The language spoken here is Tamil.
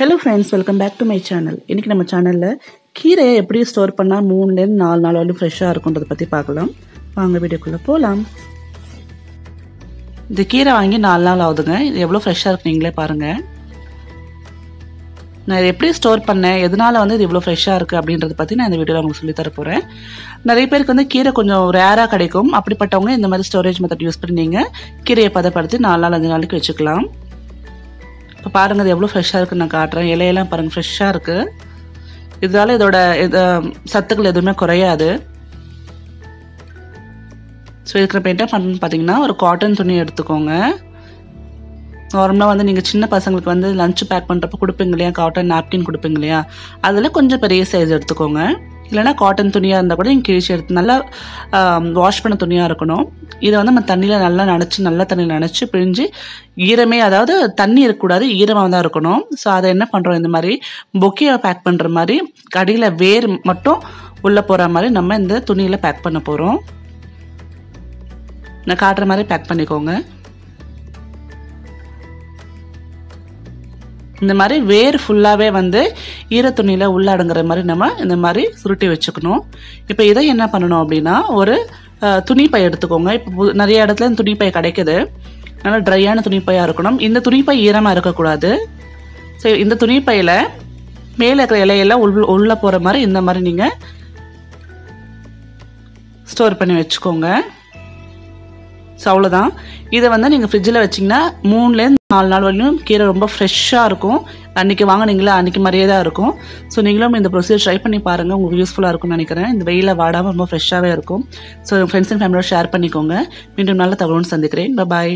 Hello friends welcome back to my channel இன்றைக்கி நம்ம சேனலில் கீரையை எப்படி ஸ்டோர் பண்ணால் மூணுலேருந்து நாலு நாள் வரையும் ஃப்ரெஷ்ஷாக இருக்குன்றதை பற்றி பார்க்கலாம். வாங்க வீடியோக்குள்ளே போகலாம் இந்த கீரை வாங்கி நாலு நாள் ஆகுதுங்க. இது எவ்வளோ ஃப்ரெஷ்ஷாக இருக்கு நீங்களே பாருங்கள் நான் இதை எப்படி ஸ்டோர் பண்ணேன்? எதனால் வந்து இது இவ்வளோ ஃப்ரெஷ்ஷாக இருக்குது அப்படின்றத பற்றி நான் இந்த வீடியோவில் உங்களுக்கு சொல்லித்தர போகிறேன் நிறைய பேருக்கு வந்து கீரை கொஞ்சம் ரேராக கிடைக்கும். அப்படிப்பட்டவங்க இந்த மாதிரி ஸ்டோரேஜ் மெத்தட் யூஸ் பண்ணி நீங்கள் கீரையை பதப்படுத்தி நாலு நாள் அஞ்சு நாளைக்கு வச்சுக்கலாம். இப்போ பாருங்கள் இது எவ்வளோ ஃப்ரெஷ்ஷாக இருக்குன்னு நான் காட்டுறேன். இலையெல்லாம் பாருங்கள் ஃப்ரெஷ்ஷாக இருக்குது இதனால இதோட இது சத்துக்கள் எதுவுமே குறையாது. ஸோ இருக்கிற பெயிண்டாக என்ன பண்ணணும்னு பார்த்தீங்கன்னா ஒரு காட்டன் துணி எடுத்துக்கோங்க. நார்மலாக வந்து நீங்கள் சின்ன பசங்களுக்கு வந்து லஞ்ச் பேக் பண்ணுறப்ப கொடுப்பீங்க இல்லையா? காட்டன் நாப்கின் கொடுப்பீங்க இல்லையா? அதில் கொஞ்சம் பெரிய சைஸ் எடுத்துக்கோங்க. இல்லைனா காட்டன் துணியாக இருந்தால் கூட நீங்கள் கிழிச்சு எடுத்து நல்லா வாஷ் பண்ண துணியாக இருக்கணும். இதை வந்து நம்ம தண்ணியில் நல்லா நனைச்சி நல்லா தண்ணியில் நனைச்சி பிழிஞ்சு ஈரமே அதாவது தண்ணி இருக்கக்கூடாது ஈரமாக தான் இருக்கணும். ஸோ அதை என்ன பண்ணுறோம் இந்த மாதிரி பொக்கியை பேக் பண்ணுற மாதிரி கடியில் வேர் மட்டும் உள்ளே போகிற மாதிரி நம்ம இந்த துணியில் பேக் பண்ண போகிறோம் நான் காட்டுற மாதிரி பேக் பண்ணிக்கோங்க. இந்த மாதிரி வேர் ஃபுல்லாகவே வந்து ஈரத்துணியில் உள்ள அடங்குற மாதிரி நம்ம இந்த மாதிரி சுருட்டி வச்சுக்கணும். இப்போ இதை என்ன பண்ணணும் அப்படின்னா ஒரு துணிப்பை எடுத்துக்கோங்க. இப்போ நிறைய இடத்துல இந்த துணிப்பை கிடைக்குது. நல்லா ட்ரையான துணிப்பையாக இருக்கணும். இந்த துணிப்பை ஈரமாக இருக்கக்கூடாது. சரி இந்த துணிப்பையில் மேலே இருக்கிற இலையெல்லாம் உள் உள்ளே போகிற மாதிரி இந்த மாதிரி நீங்கள் ஸ்டோர் பண்ணி வச்சுக்கோங்க. ஸோ அவ்வளோதான் இதை வந்து நீங்கள் ஃப்ரிட்ஜில் வச்சிங்கன்னா மூணுலேருந்து நாலு நாள் வரையும் கீரை ரொம்ப ஃப்ரெஷ்ஷாக இருக்கும். அன்றைக்கி வாங்கினீங்களா? அன்றைக்கி மாதிரியே தான் இருக்கும். ஸோ நீங்களும் இந்த ப்ரொசீஜர் ட்ரை பண்ணி பாருங்கள் உங்களுக்கு யூஸ்ஃபுல்லாக இருக்கும்னு நினைக்கிறேன். இந்த வெயிலில் வாடாமல் ரொம்ப ஃப்ரெஷ்ஷாகவே இருக்கும். ஸோ ஃப்ரெண்ட்ஸ் அண்ட் ஃபேமிலியோட ஷேர் பண்ணிக்கோங்க. மீண்டும் நல்ல தகவல்னு சந்திக்கிறேன். பாய்